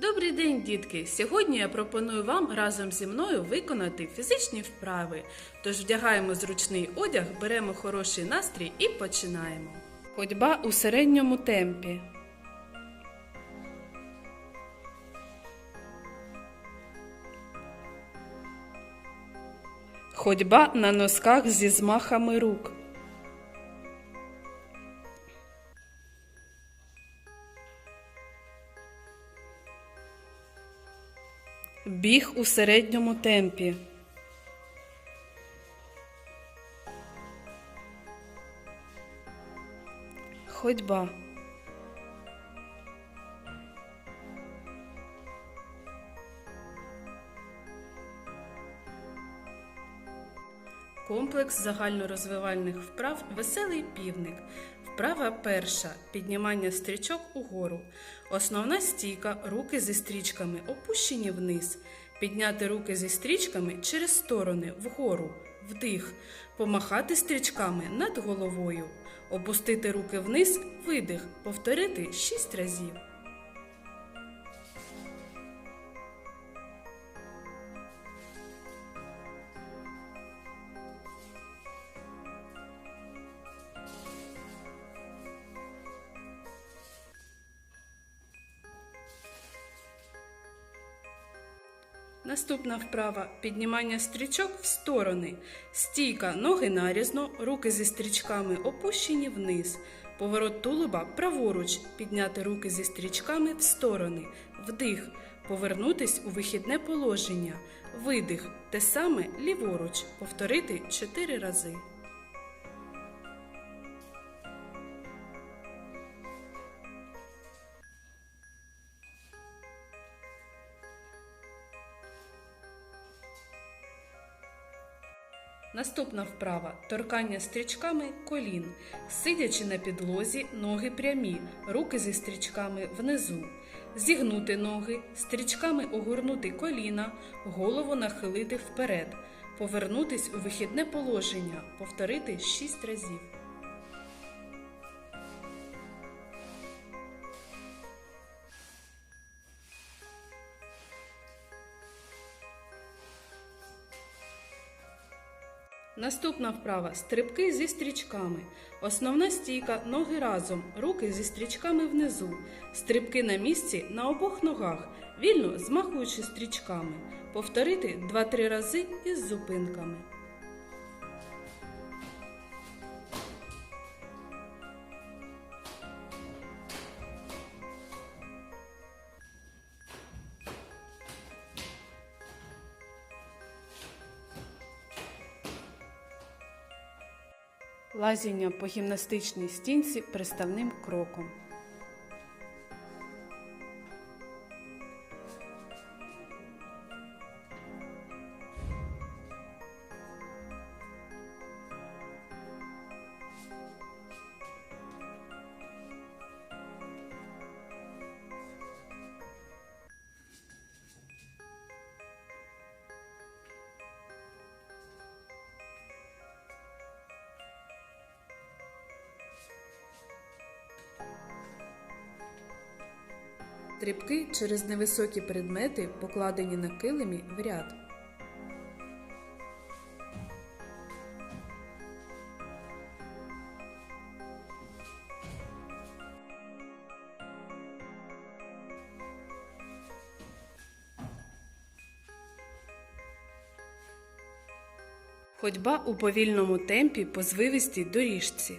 Добрий день, дітки! Сьогодні я пропоную вам разом зі мною виконати фізичні вправи. Тож вдягаємо зручний одяг, беремо хороший настрій і починаємо. Ходьба у середньому темпі. Ходьба на носках зі змахами рук. Біг у середньому темпі. Ходьба. Комплекс загальнорозвивальних вправ Веселий півник. Вправа перша. Піднімання стрічок угору. Основна стійка руки зі стрічками опущені вниз. Підняти руки зі стрічками через сторони вгору. Вдих. Помахати стрічками над головою. Опустити руки вниз. Видих. Повторити 6 разів. Наступна вправа піднімання стрічок в сторони. Стійка ноги нарізно, руки зі стрічками опущені вниз. Поворот тулуба праворуч. Підняти руки зі стрічками в сторони. Вдих. Повернутись у вихідне положення. Видих. Те саме ліворуч. Повторити 4 рази. Наступна вправа торкання стрічками колін. Сидячи на підлозі, ноги прямі, руки зі стрічками внизу. Зігнути ноги, стрічками огорнути коліна, голову нахилити вперед. Повернутись у вихідне положення. Повторити 6 разів. Наступна вправа стрибки зі стрічками. Основна стійка ноги разом, руки зі стрічками внизу. Стрибки на місці на обох ногах, вільно змахуючи стрічками. Повторити 2-3 рази із зупинками. Лазіння по гімнастичній стінці приставним кроком. Стрибки через невисокі предмети, покладені на килимі в ряд. Ходьба у повільному темпі по звивистій доріжці.